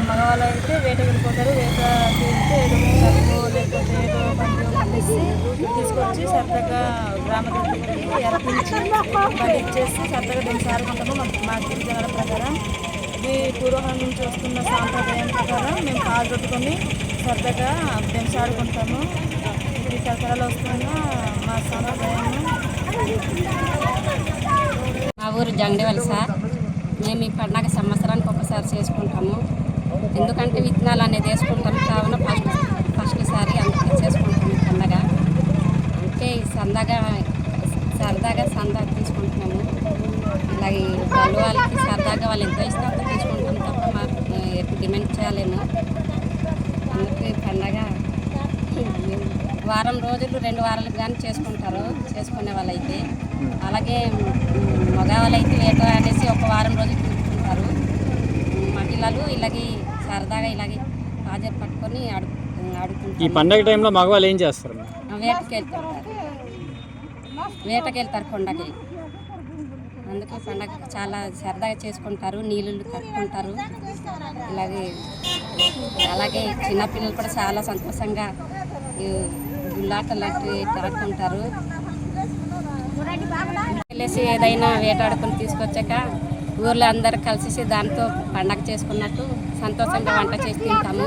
మగవాళ్ళు అయితే వేట వెళ్ళిపోతారు వేట తీస్తే ఏదో లేకపోతే ఏదో పండు పండిస్తే తీసుకొచ్చి సరదాగా గ్రామ దగ్గరికి ఎరపించి ఇచ్చేసి సరదాగా దీన్ని సారుకుంటాము మా మా గిరిజనుల ప్రకారం ఇది పూర్వకాలం నుంచి వస్తున్న సాంప్రదాయం ప్రకారం మేము పాలు పెట్టుకొని సరదాగా పెంచాడుకుంటాము ఈ తరతరాలు వస్తున్న మా సాంప్రదాయం. మా ఊరు జంగడివల్ సార్ మేము ఈ పండగ సంవత్సరానికి ఒకసారి చేసుకుంటాము. ఎందుకంటే విత్తనాలు అనేది వేసుకుంటాం. కావున ఫస్ట్ ఫస్ట్సారి అందుకే చేసుకుంటాము సందగా పండగ. అంటే సందగా సరదాగా సందా తీసుకుంటున్నాము. ఇలాగే వాళ్ళు వాళ్ళకి సరదాగా వాళ్ళు ఎంతో ఇస్తే తీసుకుంటాం తప్ప మాకు డిమాండ్ చేయలేము. అందుకే పండగ వారం రోజులు రెండు వారాలకు కానీ చేసుకుంటారు చేసుకునే వాళ్ళైతే. అలాగే మగవాళ్ళు అయితే వేట అనేసి ఒక వారం రోజులు చూసుకుంటారు మహిళలు ఇలాగే సరదాగా ఇలాగే హాజరు పట్టుకొని ఈ పండగ టైంలో మగవాళ్ళు ఏం చేస్తారు? వేటకి వెళ్తారు. వేటకి వెళ్తారు కొండకి. అందుకే పండగ చాలా సరదాగా చేసుకుంటారు నీళ్ళు కట్టుకుంటారు. ఇలాగే అలాగే చిన్నపిల్లలు కూడా చాలా సంతోషంగా గుల్లాటలు లాంటివి ఆడుకుంటారు వెళ్ళేసి ఏదైనా వేటాడుకొని తీసుకొచ్చాక ఊర్లో అందరు కలిసి దాంతో పండగ చేసుకున్నట్టు సంతోషంగా వంట చేసి తింటాము.